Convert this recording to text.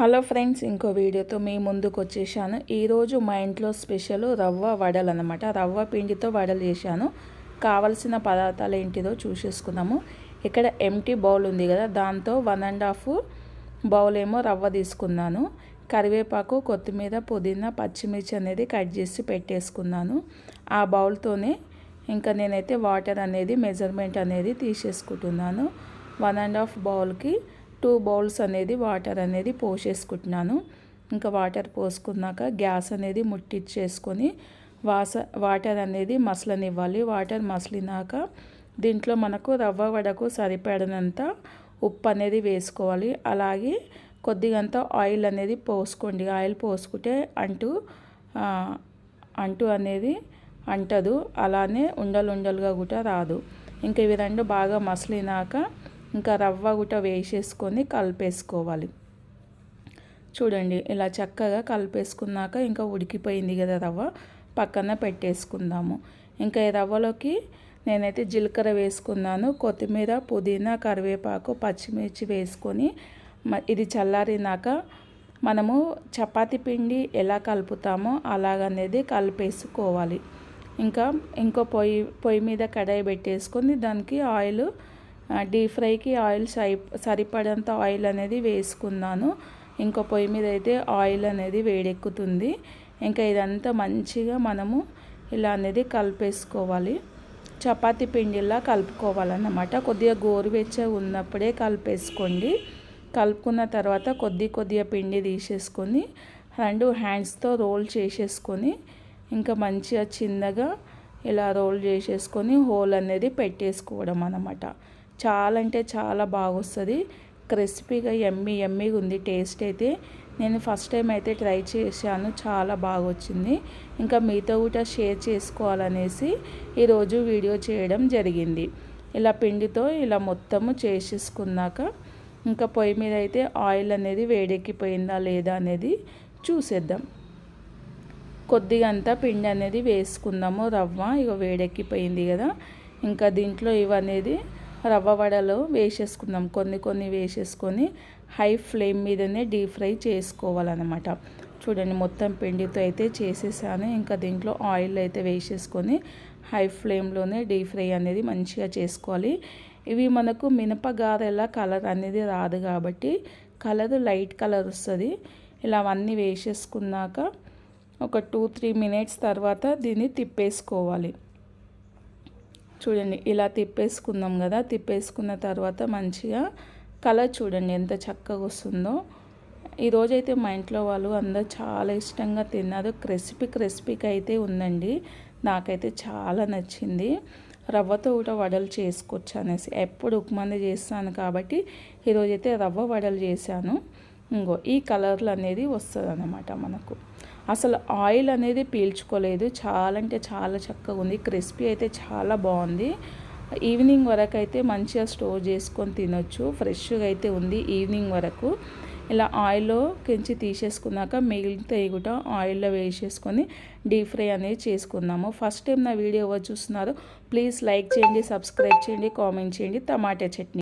Hello friends ఇంకో వీడియోతో మీ ముందుకు వచ్చేసాను ఈరోజు మా ఇంట్లో స్పెషల్ రవ్వ వడలు అనమాట రవ్వ పిండితో వడలు చేశాను. కావలసిన పదార్థాలు ఏంటిదో చూసేసుకుందాము. ఇక్కడ ఎంటీ బౌల్ ఉంది కదా దాంతో వన్ అండ్ హాఫ్ బౌల్ ఏమో రవ్వ తీసుకున్నాను. కరివేపాకు కొత్తిమీర పుదీనా పచ్చిమిర్చి అనేది కట్ చేసి పెట్టేసుకున్నాను. ఆ బౌల్తోనే ఇంకా నేనైతే వాటర్ అనేది మెజర్మెంట్ అనేది తీసేసుకుంటున్నాను. వన్ అండ్ హాఫ్ బౌల్కి టూ బౌల్స్ అనేది వాటర్ అనేది పోసేసుకుంటున్నాను. ఇంకా వాటర్ పోసుకున్నాక గ్యాస్ అనేది ముట్టిచ్చేసుకొని వాస వాటర్ అనేది మసలనివ్వాలి. వాటర్ మసలినాక దీంట్లో మనకు రవ్వ వడకు సరిపడినంత ఉప్పు అనేది వేసుకోవాలి. అలాగే కొద్దిగంత ఆయిల్ అనేది పోసుకోండి. ఆయిల్ పోసుకుంటే అంటూ అంటూ అనేది అంటదు. అలానే ఉండలు ఉండలుగా కూడా రాదు. ఇంకా ఇవి రెండు బాగా మసలినాక ఇంకా రవ్వ కూడా వేసేసుకొని కలిపేసుకోవాలి. చూడండి ఇలా చక్కగా కలిపేసుకున్నాక ఇంకా ఉడికిపోయింది కదా రవ్వ. పక్కన పెట్టేసుకుందాము. ఇంకా ఈ రవ్వలోకి నేనైతే జీలకర్ర వేసుకున్నాను. కొత్తిమీర పుదీనా కరివేపాకు పచ్చిమిర్చి వేసుకొని ఇది చల్లారినాక మనము చపాతి పిండి ఎలా కలుపుతామో అలాగనేది కలిపేసుకోవాలి. ఇంకా ఇంకో పొయ్యి పొయ్యి మీద కడాయి పెట్టేసుకొని దానికి ఆయిల్ డీప్ ఫ్రైకి ఆయిల్ సరిపడంత ఆయిల్ అనేది వేసుకున్నాను. ఇంకో పొయ్యి మీద అయితే ఆయిల్ అనేది వేడెక్కుతుంది. ఇంకా ఇదంతా మంచిగా మనము ఇలా అనేది కలిపేసుకోవాలి. చపాతి పిండిలా కలుపుకోవాలన్నమాట. కొద్దిగా గోరువెచ్చగా ఉన్నప్పుడే కలిపేసుకోండి. కలుపుకున్న తర్వాత కొద్ది కొద్దిగా పిండి తీసేసుకొని రెండు హ్యాండ్స్తో రోల్ చేసేసుకొని ఇంకా మంచిగా చిన్నగా ఇలా రోల్ చేసేసుకొని హోల్ అనేది పెట్టేసుకోవడం అన్నమాట చాలా అంటే చాలా బాగొస్తుంది. క్రిస్పీగా ఎమ్మి ఎమ్మిగా ఉంది టేస్ట్ అయితే. నేను ఫస్ట్ టైం అయితే ట్రై చేశాను. చాలా బాగా వచ్చింది ఇంకా మీతో కూడా షేర్ చేసుకోవాలనేసి ఈరోజు వీడియో చేయడం జరిగింది. ఇలా పిండితో ఇలా మొత్తము చేసేసుకున్నాక ఇంకా పొయ్యి మీద అయితే ఆయిల్ అనేది వేడెక్కిపోయిందా లేదా అనేది చూసేద్దాం. కొద్దిగా అంతా పిండి అనేది వేసుకుందాము. రవ్వ ఇక వేడెక్కిపోయింది కదా. ఇంకా దీంట్లో ఇవనేది రవ్వ వడలు వేసేసుకుందాం. కొన్ని కొన్ని వేసేసుకొని హై ఫ్లేమ్ మీదనే డీప్ ఫ్రై చేసుకోవాలన్నమాట. చూడండి మొత్తం పిండితో అయితే చేసేసాను. ఇంకా దీంట్లో ఆయిల్ అయితే వేసేసుకొని హై ఫ్లేమ్లోనే డీప్ ఫ్రై అనేది మంచిగా చేసుకోవాలి. ఇవి మనకు మినపగారెల కలర్ అనేది రాదు కాబట్టి కలర్ లైట్ కలర్ వస్తుంది. ఇలా అవన్నీ వేసేసుకున్నాక ఒక టూ త్రీ మినిట్స్ తర్వాత దీన్ని తిప్పేసుకోవాలి. చూడండి ఇలా తిప్పేసుకుందాం కదా. తిప్పేసుకున్న తర్వాత మంచిగా కలర్ చూడండి ఎంత చక్కగా వస్తుందో. ఈరోజైతే మా ఇంట్లో వాళ్ళు అందరూ చాలా ఇష్టంగా తిన్నారు. క్రిస్పీ క్రిస్పీకి అయితే ఉందండి. నాకైతే చాలా నచ్చింది. రవ్వతో కూడా వడలు చేసుకోవచ్చు అనేసి ఎప్పుడు ఉప్మాని చేస్తాను కాబట్టి ఈరోజైతే రవ్వ వడలు చేశాను. ఇంకో ఈ కలర్లు అనేది వస్తుంది మనకు. అసలు ఆయిల్ అనేది పీల్చుకోలేదు. చాలా అంటే చాలా చక్కగా ఉంది. క్రిస్పీ అయితే చాలా బాగుంది. ఈవినింగ్ వరకు అయితే మంచిగా స్టోర్ చేసుకొని తినొచ్చు. ఫ్రెష్గా అయితే ఉంది ఈవినింగ్ వరకు. ఇలా ఆయిల్లో కించి తీసేసుకున్నాక మిగిలితే కూడా ఆయిల్లో వేసేసుకొని డీప్ ఫ్రై అనేది చేసుకుందాము. ఫస్ట్ టైం నా వీడియో చూస్తున్నారు ప్లీజ్ లైక్ చేయండి సబ్స్క్రైబ్ చేయండి కామెంట్ చేయండి. టమాటా చట్నీ.